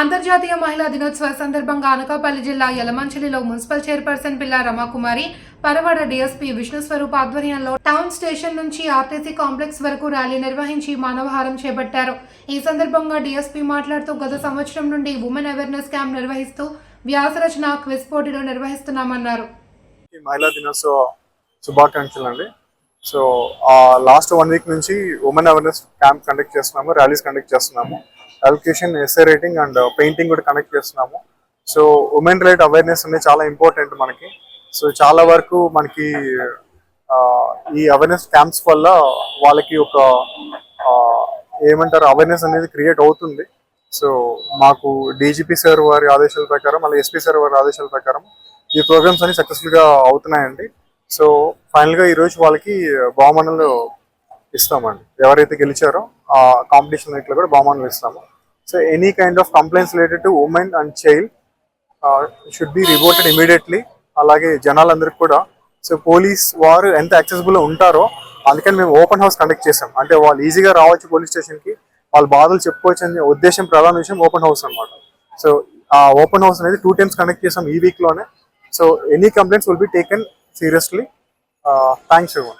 అంతర్జాతీయ మహిళా దినోత్సవ సందర్భంగా అనకాపల్లి జిల్లా యలమంచిలిలో మున్సిపల్ చైర్పర్సన్ పిల్ల రమాకుమారి పరవడ డీఎస్పీ విష్ణుస్వరూప్ ఆధ్వర్యంలో టౌన్ స్టేషన్ నుంచి ఆర్టీసీ కాంప్లెక్స్ వరకు ర్యాలీ నిర్వహించి మానవహారం చేపట్టారు. ఈ సందర్భంగా డీఎస్పీ మాట్లాడుతూ గత సంవత్సరం నుండి ఉమెన్ అవేర్నెస్ క్యాంప్ నిర్వహిస్తూ వ్యాసరచన క్విజ్ పోటీలు నిర్వహిస్తున్నామన్నారు. మహిళా దినోత్సవ శుభాకాంక్షలు అండి. సో లాస్ట్ వన్ వీక్ నుంచి ఉమెన్ అవేర్నెస్ క్యాంప్ కండక్ట్ చేస్తున్నాము ర్యాలీస్ కండక్ట్ చేస్తున్నాము. Elocution essay writing and painting కూడా కనెక్ట్ చేస్తున్నాము. సో ఉమెన్ రైట్ అవేర్నెస్ అనేది చాలా ఇంపార్టెంట్ మనకి. సో చాలా వరకు మనకి ఈ అవేర్నెస్ క్యాంప్స్ వల్ల వాళ్ళకి ఒక ఏమంటారు అవేర్నెస్ అనేది క్రియేట్ అవుతుంది. సో మాకు డీజీపీ సార్ వారి ఆదేశాల ప్రకారం మళ్ళీ ఎస్పీ సార్ వారి ఆదేశాల ప్రకారం ఈ ప్రోగ్రామ్స్ అన్ని సక్సెస్ఫుల్గా అవుతున్నాయండి. సో ఫైనల్గా ఈరోజు వాళ్ళకి uh, బహుమానాలు ఇస్తామండి. ఎవరైతే గెలిచారో కాంపిటీషన్లో కూడా బహుమానులు ఇస్తాము so any kind of complaints related to women and child should be reported immediately అలాగే జనాలందరికీ కూడా. సో పోలీస్ వారు ఎంత యాక్సెసిబుల్ ఉంటారో అందుకని మేము ఓపెన్ హౌస్ కండక్ట్ చేసాం అంటే వాళ్ళు ఈజీగా రావచ్చు పోలీస్ స్టేషన్కి. వాళ్ళ బాధలు చెప్పుకోవచ్చు అనే ఉద్దేశం ప్రధాన విషయం ఓపెన్ హౌస్ అన్నమాట. సో ఆ ఓపెన్ హౌస్ అనేది టూ టైమ్స్ కండక్ట్ చేసాం ఈ వీక్లోనే. So any complaints will be taken seriously thanks ఎవరి